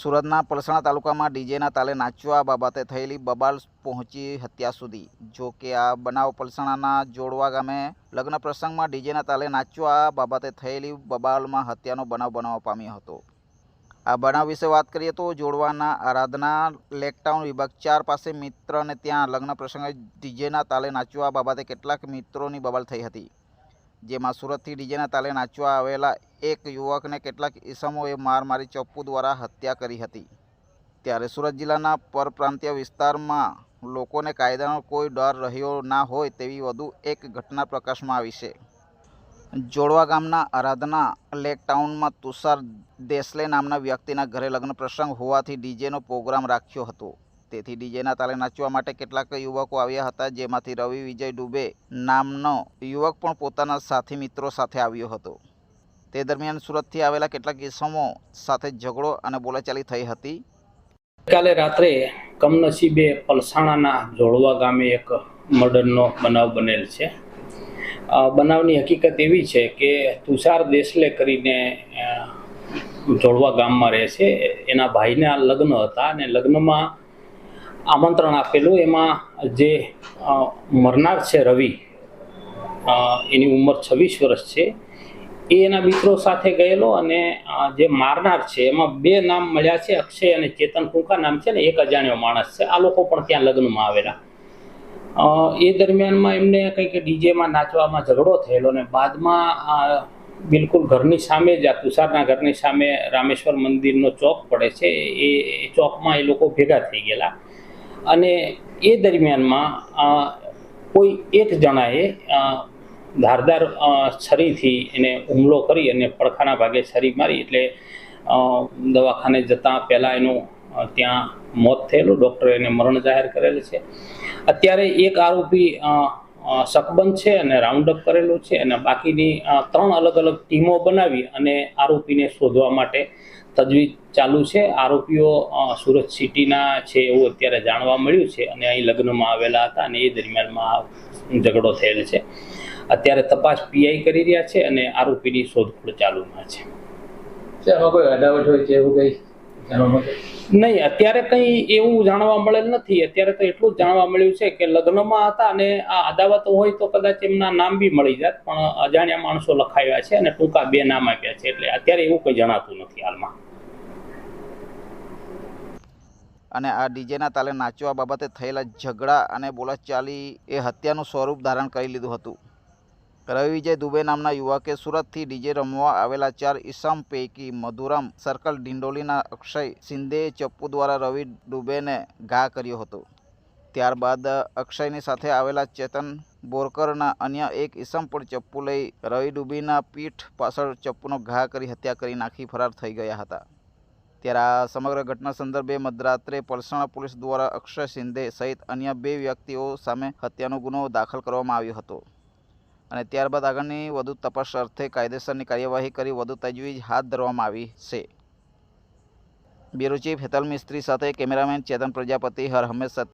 સુરતના પલસાણા તાલુકામાં ડીજેના તાલે નાચવા બાબતે થયેલી બબાલ પહોંચી હત્યા સુધી. જો કે આ બનાવ પલસાણાના જોડવા ગામે લગ્ન પ્રસંગમાં ડીજેના તાલે નાચવા બાબતે થયેલી બબાલમાં હત્યાનો બનાવ બનાવવા પામ્યો હતો. આ બનાવ વિશે વાત કરીએ તો જોડવાના આરાધના લેકટાઉન વિભાગ ચાર પાસે મિત્રને ત્યાં લગ્ન પ્રસંગે ડીજેના તાલે નાચવા બાબતે કેટલાક મિત્રોની બબાલ થઈ હતી. જેમાં સુરતથી ડીજેના તાલે નાચવા આવેલા એક યુવકને કેટલાક ઈસમોએ માર મારી ચપ્પુ દ્વારા હત્યા કરી હતી. ત્યારે સુરત જિલ્લાના પરપ્રાંતીય વિસ્તારમાં લોકોને કાયદાનો કોઈ ડર રહ્યો ના હોય તેવી વધુ એક ઘટના પ્રકાશમાં આવી છે. જોડવા ગામના આરાધના લેક ટાઉનમાં તુષાર દેસલે નામના વ્યક્તિના ઘરે લગ્ન પ્રસંગ હોવાથી ડીજેનો પ્રોગ્રામ રાખ્યો હતો. તેથી ડીજેના તાલે નાચવા માટે કેટલાક યુવકો આવ્યા હતા, જેમાંથી રવિ વિજય ડુબે નામનો યુવક પણ પોતાના સાથી મિત્રો સાથે આવ્યો હતો. તે દરમિયાન સુરતથી આવેલા કેટલાક ઇસમો સાથે ઝઘડો અને બોલાચાલી થઈ હતી. કાલે રાત્રે કમનસીબે પલસાણાના જોડવા ગામે એક મર્ડરનો બનાવ બનેલ છે. બનાવની હકીકત એવી છે કે તુષાર દેસલે કરીને જોડવા ગામમાં રહે છે. એના ભાઈના લગ્ન હતા અને લગ્નમાં આમંત્રણ આપેલું. એમાં જે મરનાર છે રવિ એની ઉંમર છવ્વીસ વર્ષ છે. એ એના મિત્રો સાથે ગયેલો અને જે મારનાર છે, એમાં બે નામ મળ્યા છે, અક્ષય અને ચેતન કુંકા નામ છે ને, એક અજાણ્યો માણસ છે. આ લોકો પણ ત્યાં લગ્નમાં આવેલા. એ દરમિયાનમાં એમને કંઈક ડીજેમાં નાચવામાં ઝઘડો થયેલો અને બાદમાં બિલકુલ ઘરની સામે જ આ તુષારના ઘરની સામે રામેશ્વર મંદિરનો ચોક પડે છે. એ ચોકમાં એ લોકો ભેગા થઈ ગયેલા. અને એ દરમિયાનમાં કોઈ એક જણાએ ધારદાર છરીથી એને હુમલો કરી અને પડખાના ભાગે છરી મારી એટલે દવાખાને જતાં પહેલાં એનું ત્યાં મોત થયેલું. ડૉક્ટરે એને મરણ જાહેર કરેલ છે. અત્યારે એક આરોપી શકબંધ છે અને રાઉન્ડ અપ કરેલો છે અને બાકીની ત્રણ અલગ અલગ ટીમો બનાવી અને આરોપીને શોધવા માટે તજવીજ ચાલુ છે. આરોપીઓ સુરત સિટીના છે એવું અત્યારે જાણવા મળ્યું છે અને અહીં લગ્નમાં આવેલા હતા અને એ દરમિયાનમાં ઝઘડો થયેલ છે. અત્યારે તપાસ પીઆઈ કરી રહ્યા છે અને આરોપીની શોધખોળ ચાલુમાં છે. કોઈ અદાવત હોય છે એવું કઈ? નહીં, અત્યારે કંઈ એવું જાણવા મળેલ નથી. અત્યારે તો એટલું જ જાણવા મળ્યું છે કે લગ્નમાં હતા અને આ અદાવત હોય તો કદાચ એમના નામ બી મળી જાત, પણ અજાણ્યા માણસો લખાવ્યા છે અને ટૂંકા બે નામ આપ્યા છે. એટલે અત્યારે એવું કંઈ જણાતું નથી હાલમાં. અને આ ડીજેના તાલે નાચવા બાબતે થયેલા ઝઘડા અને બોલાચાલી એ હત્યાનું સ્વરૂપ ધારણ કરી લીધું હતું. રવિ વિજય દુબે નામના યુવકે સુરતથી ડીજે રમવા આવેલા ચાર ઈસમ પૈકી મધુરમ સર્કલ ડિંડોલીના અક્ષય શિંદેએ ચપ્પુ દ્વારા રવિ દુબેને ઘા કર્યો હતો. ત્યારબાદ અક્ષયની સાથે આવેલા ચેતન બોરકરના અન્ય એક ઈસમ પણ ચપ્પુ લઈ રવિ ડુબીના પીઠ પાછળ ચપ્પુનો ઘા કરી હત્યા કરી નાખી ફરાર થઈ ગયા હતા. ત્યારે આ સમગ્ર ઘટના સંદર્ભે મધરાત્રે પલસાણા પોલીસ દ્વારા અક્ષય શિંદે સહિત અન્ય બે વ્યક્તિઓ સામે હત્યાનો ગુનો દાખલ કરવામાં આવ્યો હતો. અને ત્યારબાદ આગળની વધુ તપાસ અર્થે કાયદેસરની કાર્યવાહી કરી વધુ તજવીજ હાથ ધરવામાં આવી છે. બ્યુરો ચીફ હેતલ મિસ્ત્રી સાથે કેમેરામેન ચેતન પ્રજાપતિ, હર હંમેશ